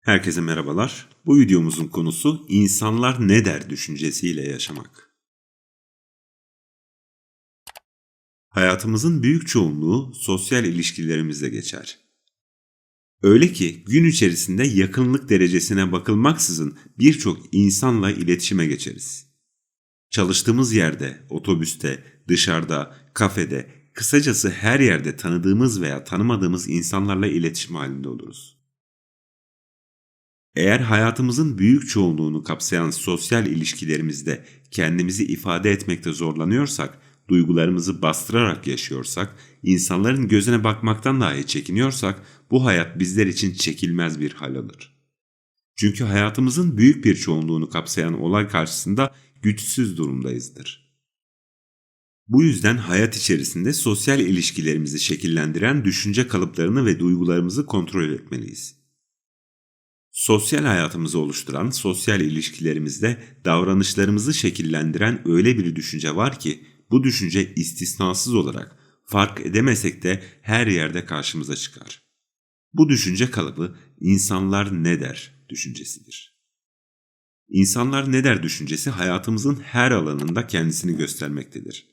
Herkese merhabalar. Bu videomuzun konusu insanlar ne der düşüncesiyle yaşamak. Hayatımızın büyük çoğunluğu sosyal ilişkilerimizde geçer. Öyle ki gün içerisinde yakınlık derecesine bakılmaksızın birçok insanla iletişime geçeriz. Çalıştığımız yerde, otobüste, dışarıda, kafede, kısacası her yerde tanıdığımız veya tanımadığımız insanlarla iletişim halinde oluruz. Eğer hayatımızın büyük çoğunluğunu kapsayan sosyal ilişkilerimizde kendimizi ifade etmekte zorlanıyorsak, duygularımızı bastırarak yaşıyorsak, insanların gözüne bakmaktan dahi çekiniyorsak bu hayat bizler için çekilmez bir hal alır. Çünkü hayatımızın büyük bir çoğunluğunu kapsayan olay karşısında güçsüz durumdayızdır. Bu yüzden hayat içerisinde sosyal ilişkilerimizi şekillendiren düşünce kalıplarını ve duygularımızı kontrol etmeliyiz. Sosyal hayatımızı oluşturan sosyal ilişkilerimizde davranışlarımızı şekillendiren öyle bir düşünce var ki bu düşünce istisnasız olarak fark edemesek de her yerde karşımıza çıkar. Bu düşünce kalıbı insanlar ne der düşüncesidir. İnsanlar ne der düşüncesi hayatımızın her alanında kendisini göstermektedir.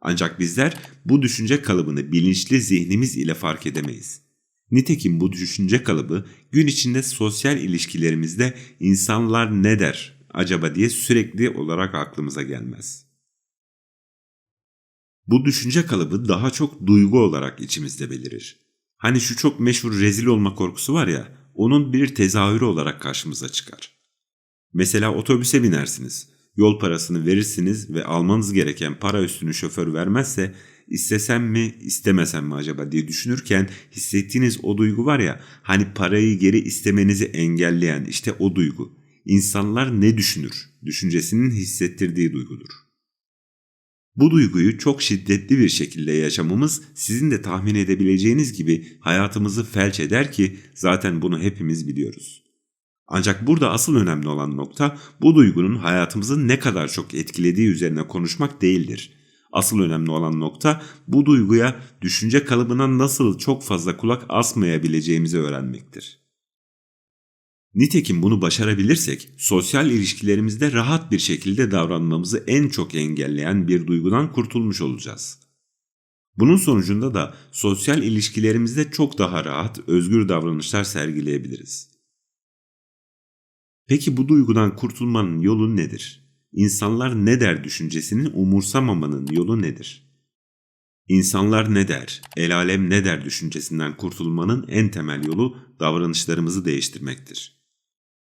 Ancak bizler bu düşünce kalıbını bilinçli zihnimiz ile fark edemeyiz. Nitekim bu düşünce kalıbı gün içinde sosyal ilişkilerimizde insanlar ne der acaba diye sürekli olarak aklımıza gelmez. Bu düşünce kalıbı daha çok duygu olarak içimizde belirir. Hani şu çok meşhur rezil olma korkusu var ya, onun bir tezahürü olarak karşımıza çıkar. Mesela otobüse binersiniz, yol parasını verirsiniz ve almanız gereken para üstünü şoför vermezse istesem mi istemesem mi acaba diye düşünürken hissettiğiniz o duygu var ya hani parayı geri istemenizi engelleyen işte o duygu. İnsanlar ne düşünür düşüncesinin hissettirdiği duygudur. Bu duyguyu çok şiddetli bir şekilde yaşamamız sizin de tahmin edebileceğiniz gibi hayatımızı felç eder ki zaten bunu hepimiz biliyoruz. Ancak burada asıl önemli olan nokta bu duygunun hayatımızı ne kadar çok etkilediği üzerine konuşmak değildir. Asıl önemli olan nokta bu duyguya düşünce kalıbına nasıl çok fazla kulak asmayabileceğimizi öğrenmektir. Nitekim bunu başarabilirsek sosyal ilişkilerimizde rahat bir şekilde davranmamızı en çok engelleyen bir duygudan kurtulmuş olacağız. Bunun sonucunda da sosyal ilişkilerimizde çok daha rahat, özgür davranışlar sergileyebiliriz. Peki bu duygudan kurtulmanın yolu nedir? İnsanlar ne der düşüncesini umursamamanın yolu nedir? İnsanlar ne der, el alem ne der düşüncesinden kurtulmanın en temel yolu davranışlarımızı değiştirmektir.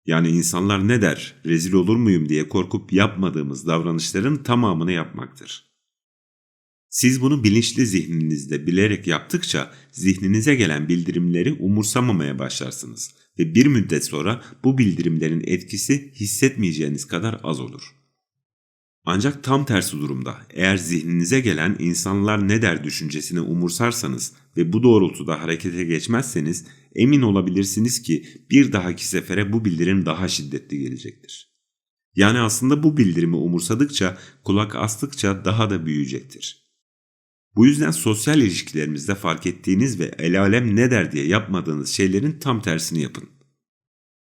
Yani insanlar ne der, rezil olur muyum diye korkup yapmadığımız davranışların tamamını yapmaktır. Siz bunu bilinçli zihninizde bilerek yaptıkça zihninize gelen bildirimleri umursamamaya başlarsınız ve bir müddet sonra bu bildirimlerin etkisi hissetmeyeceğiniz kadar az olur. Ancak tam tersi durumda eğer zihninize gelen insanlar ne der düşüncesini umursarsanız ve bu doğrultuda harekete geçmezseniz emin olabilirsiniz ki bir dahaki sefere bu bildirim daha şiddetli gelecektir. Yani aslında bu bildirimi umursadıkça, kulak astıkça daha da büyüyecektir. Bu yüzden sosyal ilişkilerimizde fark ettiğiniz ve el alem ne der diye yapmadığınız şeylerin tam tersini yapın.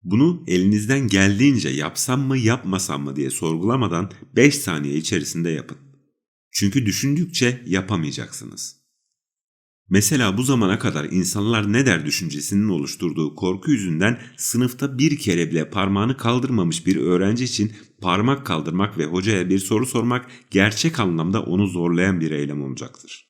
Bunu elinizden geldiğince yapsam mı yapmasam mı diye sorgulamadan 5 saniye içerisinde yapın. Çünkü düşündükçe yapamayacaksınız. Mesela bu zamana kadar insanlar ne der düşüncesinin oluşturduğu korku yüzünden sınıfta bir kere bile parmağını kaldırmamış bir öğrenci için parmak kaldırmak ve hocaya bir soru sormak gerçek anlamda onu zorlayan bir eylem olacaktır.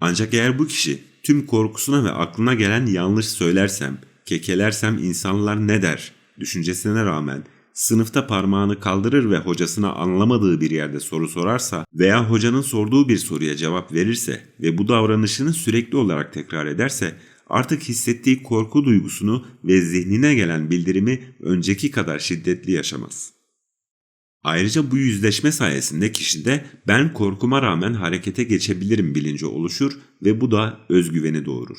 Ancak eğer bu kişi tüm korkusuna ve aklına gelen yanlış söylersem, kekelersem insanlar ne der düşüncesine rağmen sınıfta parmağını kaldırır ve hocasına anlamadığı bir yerde soru sorarsa veya hocanın sorduğu bir soruya cevap verirse ve bu davranışını sürekli olarak tekrar ederse artık hissettiği korku duygusunu ve zihnine gelen bildirimi önceki kadar şiddetli yaşamaz. Ayrıca bu yüzleşme sayesinde kişide ben korkuma rağmen harekete geçebilirim bilinci oluşur ve bu da özgüveni doğurur.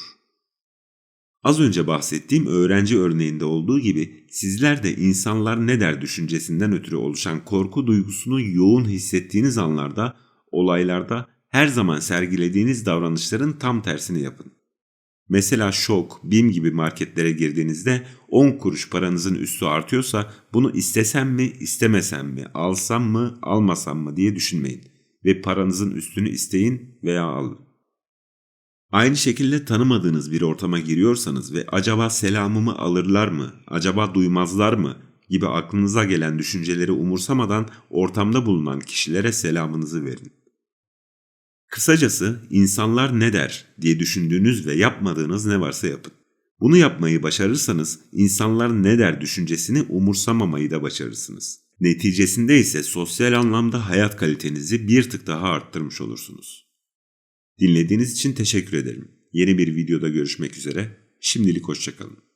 Az önce bahsettiğim öğrenci örneğinde olduğu gibi sizler de insanlar ne der düşüncesinden ötürü oluşan korku duygusunu yoğun hissettiğiniz anlarda olaylarda her zaman sergilediğiniz davranışların tam tersini yapın. Mesela şok, BİM gibi marketlere girdiğinizde 10 kuruş paranızın üstü artıyorsa bunu istesem mi, istemesem mi, alsam mı, almasam mı diye düşünmeyin ve paranızın üstünü isteyin veya alın. Aynı şekilde tanımadığınız bir ortama giriyorsanız ve acaba selamımı alırlar mı, acaba duymazlar mı gibi aklınıza gelen düşünceleri umursamadan ortamda bulunan kişilere selamınızı verin. Kısacası insanlar ne der diye düşündüğünüz ve yapmadığınız ne varsa yapın. Bunu yapmayı başarırsanız insanlar ne der düşüncesini umursamamayı da başarırsınız. Neticesinde ise sosyal anlamda hayat kalitenizi bir tık daha arttırmış olursunuz. Dinlediğiniz için teşekkür ederim. Yeni bir videoda görüşmek üzere. Şimdilik hoşçakalın.